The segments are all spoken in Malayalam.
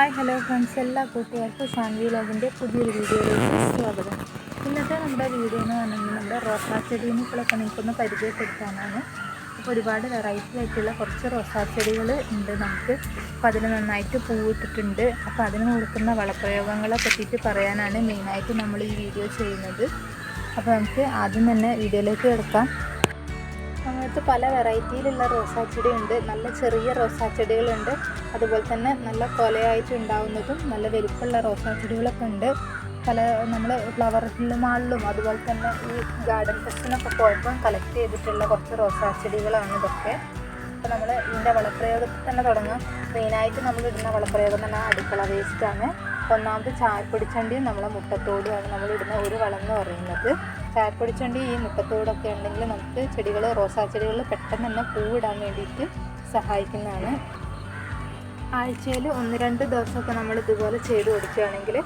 Hi hello friends. എല്ലാ കൂട്ടുകാർക്കും ഷാൻവി ലോഗിന്റെ പുതിയൊരു വീഡിയോയിലേക്ക് സ്വാഗതം. ഇന്നത്തെ നമ്മുടെ വീഡിയോ എന്ന് പറഞ്ഞാൽ നമ്മുടെ റോസാ ചെടീനുകളൊക്കെ നിങ്ങൾക്കൊന്ന് പരിചയപ്പെടുത്താനാണ്. അപ്പോൾ ഒരുപാട് വെറൈറ്റി ആയിട്ടുള്ള കുറച്ച് റോസാ ചെടികൾ ഉണ്ട് നമുക്ക്. അപ്പോൾ അതിൽ നന്നായിട്ട് പൂവിട്ടിട്ടുണ്ട് അപ്പോൾ അതിന് കൊടുക്കുന്ന വളപ്രയോഗങ്ങളെ പറ്റിയിട്ട് പറയാനാണ് മെയിനായിട്ട് നമ്മൾ ഈ വീഡിയോ ചെയ്യുന്നത്. അപ്പോൾ നമുക്ക് ആദ്യം തന്നെ വീഡിയോയിലേക്ക് എടുക്കാം നമുക്ക് പല വെറൈറ്റിയിലുള്ള റോസാ ഉണ്ട് നല്ല ചെറിയ റോസാച്ചെടികളുണ്ട്. അതുപോലെ തന്നെ നല്ല കൊലയായിട്ട് ഉണ്ടാവുന്നതും നല്ല വലിപ്പമുള്ള റോസാച്ചെടികളൊക്കെ ഉണ്ട്. പല നമ്മൾ ഫ്ലവർ മാളിലും അതുപോലെ തന്നെ ഈ ഗാർഡൻ ഫെസ്റ്റിനൊക്കെ പോയപ്പോൾ കളക്ട് ചെയ്തിട്ടുള്ള കുറച്ച് റോസാച്ചെടികളാണ് ഇതൊക്കെ. അപ്പോൾ നമ്മൾ ഇതിന്റെ വളപ്രയോഗത്തിൽ തന്നെ തുടങ്ങാം. മെയിനായിട്ട് നമ്മൾ ഇടുന്ന വളപ്രയോഗം തന്നെ അടുക്കള വേസ്റ്റാണ് ഒന്നാമത് ചായപ്പൊടിച്ചണ്ടിയും നമ്മളെ മുട്ടത്തോടുമാണ് നമ്മൾ ഇടുന്ന ഒരു വളം എന്ന് പറയുന്നത്. ചായപ്പൊടിച്ചണ്ടി ഈ മുട്ടത്തോടൊക്കെ ഉണ്ടെങ്കിൽ നമുക്ക് ചെടികൾ റോസാ ചെടികൾ പെട്ടെന്ന് തന്നെ പൂവിടാൻ വേണ്ടിയിട്ട് സഹായിക്കുന്നതാണ്. ആഴ്ചയിൽ ഒന്ന് രണ്ട് ദിവസമൊക്കെ നമ്മൾ ഇതുപോലെ ചെയ്ത് കൊടുക്കുകയാണെങ്കിൽ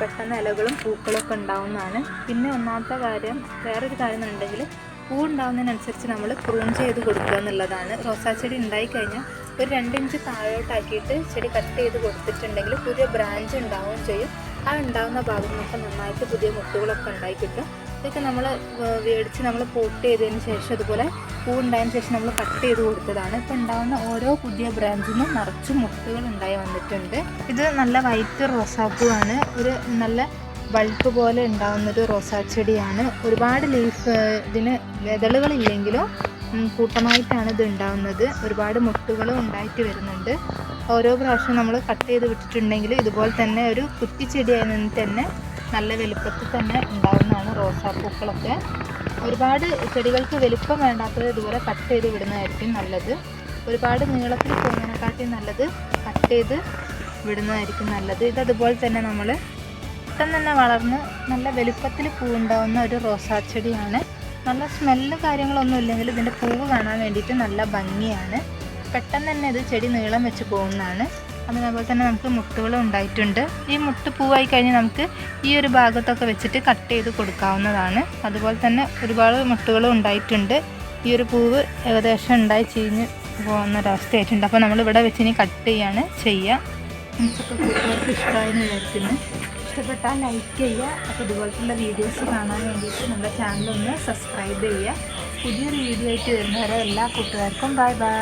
പെട്ടെന്ന് ഇലകളും പൂക്കളൊക്കെ ഉണ്ടാവുന്നതാണ്. പിന്നെ ഒന്നാമത്തെ കാര്യം വേറൊരു കാര്യം എന്നുണ്ടെങ്കിൽ പൂ ഉണ്ടാവുന്നതിനനുസരിച്ച് നമ്മൾ പ്രൂൺ ചെയ്ത് കൊടുക്കുക എന്നുള്ളതാണ്. റോസാ ചെടി ഉണ്ടായിക്കഴിഞ്ഞാൽ ഒരു രണ്ടിഞ്ച് താഴോട്ടാക്കിയിട്ട് ചെടി കട്ട് ചെയ്ത് കൊടുത്തിട്ടുണ്ടെങ്കിൽ പുതിയ ബ്രാഞ്ച് ഉണ്ടാവുകയും ചെയ്യും. ആ ഉണ്ടാകുന്ന ഭാഗങ്ങളൊക്കെ നന്നായിട്ട് പുതിയ മുട്ടുകളൊക്കെ ഉണ്ടായി കിട്ടും. ഇതൊക്കെ നമ്മൾ മേടിച്ച് നമ്മൾ പോട്ട് ചെയ്തതിന് ശേഷം അതുപോലെ പൂ ഉണ്ടായതിന് ശേഷം നമ്മൾ കട്ട് ചെയ്ത് കൊടുത്തതാണ്. ഇപ്പോൾ ഉണ്ടാകുന്ന ഓരോ പുതിയ ബ്രാഞ്ചിൽ നിന്നും നിറച്ച് മുട്ടുകൾ ഉണ്ടായി വന്നിട്ടുണ്ട്. ഇത് നല്ല വൈറ്റ് റോസാപ്പൂവാണ്. ഒരു നല്ല ബൾബ് പോലെ ഉണ്ടാകുന്നൊരു റോസാ ചെടിയാണ് ഒരുപാട് ലീഫ് ഇതിന് വിതളുകളില്ലെങ്കിലും കൂട്ടമായിട്ടാണ് ഇത് ഉണ്ടാവുന്നത്. ഒരുപാട് മുട്ടുകളും ഉണ്ടായിട്ട് വരുന്നുണ്ട്. ഓരോ പ്രാവശ്യം നമ്മൾ കട്ട് ചെയ്ത് വിട്ടിട്ടുണ്ടെങ്കിൽ ഇതുപോലെ തന്നെ ഒരു കുറ്റിച്ചെടിയായി നിന്ന് തന്നെ നല്ല വലുപ്പത്തിൽ തന്നെ ഉണ്ടാവുന്നതാണ് റോസാപ്പൂക്കളൊക്കെ. ഒരുപാട് ചെടികൾക്ക് വലുപ്പം വേണ്ടാത്തത് ഇതുപോലെ കട്ട് ചെയ്ത് വിടുന്നതായിരിക്കും നല്ലത്. ഒരുപാട് നീളത്തിൽ പോകുന്നതിനെക്കാട്ടി നല്ലത് കട്ട് ചെയ്ത് വിടുന്നതായിരിക്കും നല്ലത്. ഇത് അതുപോലെ തന്നെ നമ്മൾ പെട്ടെന്ന് തന്നെ വളർന്ന് നല്ല വലുപ്പത്തിൽ പൂവുണ്ടാവുന്ന ഒരു റോസാ ചെടിയാണ് നല്ല സ്മെല്ല് കാര്യങ്ങളൊന്നും ഇല്ലെങ്കിൽ ഇതിന്റെ പൂവ് കാണാൻ വേണ്ടിയിട്ട് നല്ല ഭംഗിയാണ്. പെട്ടെന്ന് തന്നെ ഇത് ചെടി നീളം വെച്ച് പോകുന്നതാണ്. അതേപോലെ തന്നെ നമുക്ക് മുട്ടുകളും ഉണ്ടായിട്ടുണ്ട്. ഈ മുട്ട് പൂവായി കഴിഞ്ഞ് നമുക്ക് ഈ ഒരു ഭാഗത്തൊക്കെ വെച്ചിട്ട് കട്ട് ചെയ്ത് കൊടുക്കാവുന്നതാണ്. അതുപോലെ തന്നെ ഒരുപാട് മുട്ടുകളും ഉണ്ടായിട്ടുണ്ട്. ഈ ഒരു പൂവ് ഏകദേശം ഉണ്ടായി ചീഞ്ഞ് പോകുന്ന ഒരവസ്ഥയായിട്ടുണ്ട്. അപ്പോൾ നമ്മളിവിടെ വെച്ച് ഇനി കട്ട് ചെയ്യാണ് ചെയ്യുക. കൂട്ടുകാർക്ക് ഇഷ്ടമായെന്ന് വിചാരിക്കുന്നു. ഇഷ്ടപ്പെട്ടാൽ ലൈക്ക് ചെയ്യുക. അപ്പോൾ ഇതുപോലത്തുള്ള വീഡിയോസ് കാണാൻ വേണ്ടിയിട്ട് നമ്മുടെ ചാനലൊന്ന് സബ്സ്ക്രൈബ് ചെയ്യുക. പുതിയൊരു വീഡിയോ ആയിട്ട് വരുന്നവരെ എല്ലാ കൂട്ടുകാർക്കും ബൈ ബൈ